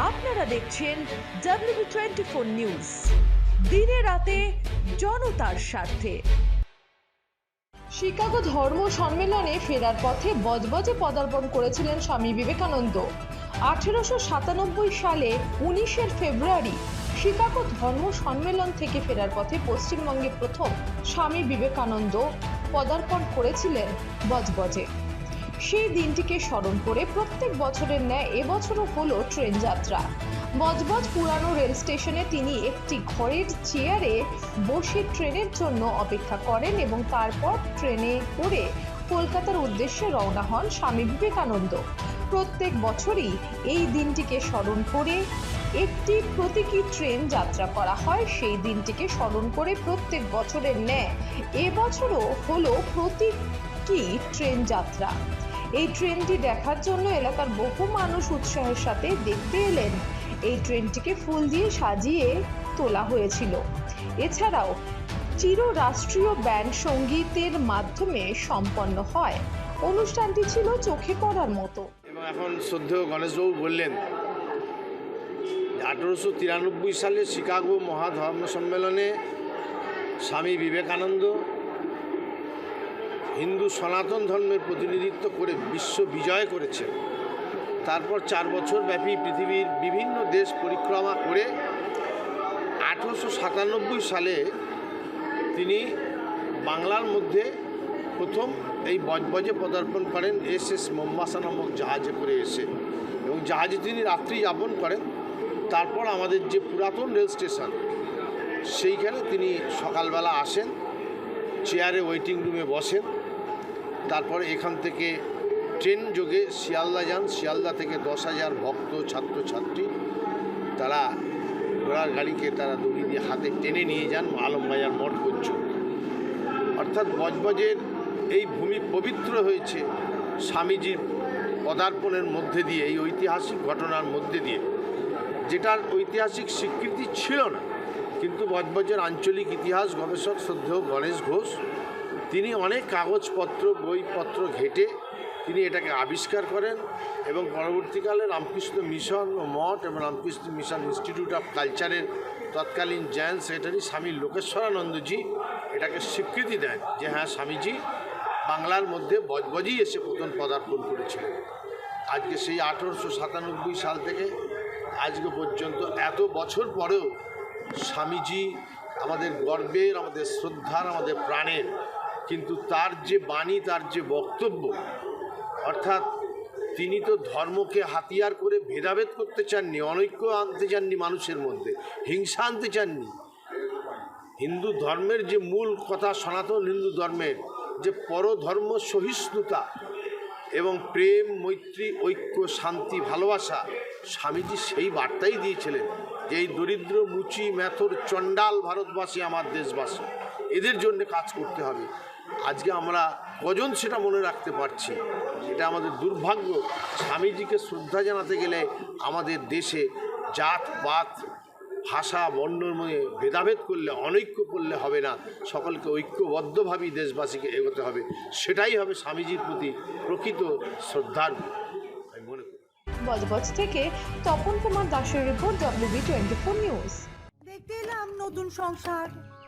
আপনারা দেখছেন W twenty four news দিনে রাতে জনতার স্বার্থে। শিকাগো ধর্ম সম্মেলনে ফেরার পথে বজবজে পদার্পণ করেছিলেন স্বামী বিবেকানন্দ। আঠেরোশো সাতানব্বই সালে উনিশের ফেব্রুয়ারি শিকাগো ধর্ম সম্মেলন থেকে ফেরার পথে পশ্চিমবঙ্গে প্রথম স্বামী বিবেকানন্দ পদার্পণ করেছিলেন বজবজে। সেই দিনটিকে স্মরণ করে প্রত্যেক বছরের ন্যায় এবছরও হলো ট্রেন যাত্রা। বজবজ পুরানো রেল স্টেশনে তিনি একটি ঘরের চেয়ারে বসে ট্রেনের জন্য অপেক্ষা করেন এবং তারপর ট্রেনে করে কলকাতার উদ্দেশ্যে রওনা হন স্বামী বিবেকানন্দ। প্রত্যেক বছরই এই দিনটিকে স্মরণ করে একটি প্রতীকী ট্রেন যাত্রা করা হয়। সেই দিনটিকে স্মরণ করে প্রত্যেক বছরের ন্যায় এবছরও হলো প্রতীকী ট্রেন যাত্রা। এই ট্রেনটি দেখার জন্য এলাকার বহু মানুষ উৎসাহের সাথে দেখতে এলেন। এই ট্রেনটিকে ফুল দিয়ে সাজিয়ে তোলা হয়েছিল। এছাড়াও চিররাষ্ট্রীয় ব্যান্ড সঙ্গীতের মাধ্যমে সম্পন্ন হয়। অনুষ্ঠানটি ছিল চোখে পড়ার মতো। এবং এখন শ্রদ্ধেয় গণেশবাবু বললেন, আঠেরোশো তিরানব্বই সালে শিকাগো মহাধর্ম সম্মেলনে স্বামী বিবেকানন্দ হিন্দু সনাতন ধর্মের প্রতিনিধিত্ব করে বিশ্ব বিজয় করেছেন তারপর চার বছর ব্যাপী পৃথিবীর বিভিন্ন দেশ পরিক্রমা করে আঠেরোশো সাতানব্বই সালে তিনি বাংলার মধ্যে প্রথম এই বজবজে পদার্পণ করেন, এস এস মোম্বাসা নামক জাহাজে করে এসে এবং জাহাজে তিনি রাত্রি যাপন করেন। তারপর আমাদের যে পুরাতন রেল স্টেশন, সেইখানে তিনি সকালবেলা আসেন, চেয়ারে ওয়েটিং রুমে বসেন। তারপরে এখান থেকে ট্রেন যোগে শিয়ালদা যান। শিয়ালদা থেকে দশ হাজার ভক্ত, ছাত্রছাত্রী, তারা ঘোড়ার গাড়িকে তারা দড়ি দিয়ে হাতে টেনে নিয়ে যান আলমবাজার মঠ পর্যন্ত। অর্থাৎ বজবজের এই ভূমি পবিত্র হয়েছে স্বামীজির পদার্পণের মধ্যে দিয়ে, এই ঐতিহাসিক ঘটনার মধ্যে দিয়ে। যেটার ঐতিহাসিক স্বীকৃতি ছিল না। কিন্তু বজবজের আঞ্চলিক ইতিহাস, গবেষক শ্রদ্ধেয় গণেশ ঘোষ তিনি অনেক কাগজপত্র, বইপত্র ঘেটে তিনি এটাকে আবিষ্কার করেন এবং পরবর্তীকালে রামকৃষ্ণ মিশন ও মঠ এবং রামকৃষ্ণ মিশন ইনস্টিটিউট অফ কালচারের তৎকালীন জয়েন্ট সেক্রেটারি স্বামী লোকেশ্বরানন্দজি এটাকে স্বীকৃতি দেন যে হ্যাঁ স্বামীজি বাংলার মধ্যে বজবজই এসে প্রথম পদার্পণ করেছিলেন। আজকে সেই আঠেরোশো সাতানব্বই সাল থেকে আজকে পর্যন্ত এত বছর পরেও স্বামীজি আমাদের গর্বের, আমাদের শ্রদ্ধার, আমাদের প্রাণের কিন্তু তার যে বাণী, তার যে বক্তব্য, অর্থাৎ তিনি তো ধর্মকে হাতিয়ার করে ভেদাভেদ করতে চাননি, অনৈক্য আনতে চাননি মানুষের মধ্যে, হিংসা আনতে চাননি। হিন্দু ধর্মের যে মূল কথা, সনাতন হিন্দু ধর্মের যে পরধর্ম সহিষ্ণুতা এবং প্রেম, মৈত্রী, ঐক্য, শান্তি, ভালোবাসা, স্বামীজি সেই বার্তাই দিয়েছিলেন যে এই দরিদ্র, মুচি মেথর চণ্ডাল ভারতবাসী আমার দেশবাসী। এদের জন্য কাজ করতে হবে। আজকে আমরা কজন সেটা মনে রাখতে পারছি? এটা আমাদের দুর্ভাগ্য। স্বামীজিকে শ্রদ্ধা জানাতে গেলে আমাদের দেশে জাত পাত ভাষা বর্ণের মধ্যে ভেদাভেদ করলে অনৈক্য করলে হবে না। সকলকে ঐক্যবদ্ধভাবেই দেশবাসীকে এগোতে হবে। সেটাই হবে স্বামীজির প্রতি প্রকৃত শ্রদ্ধার আমি মনে করি। বজবজ থেকে তপন কুমার দাসের report WB twenty four news দেখতে এলাম নতুন সংসার।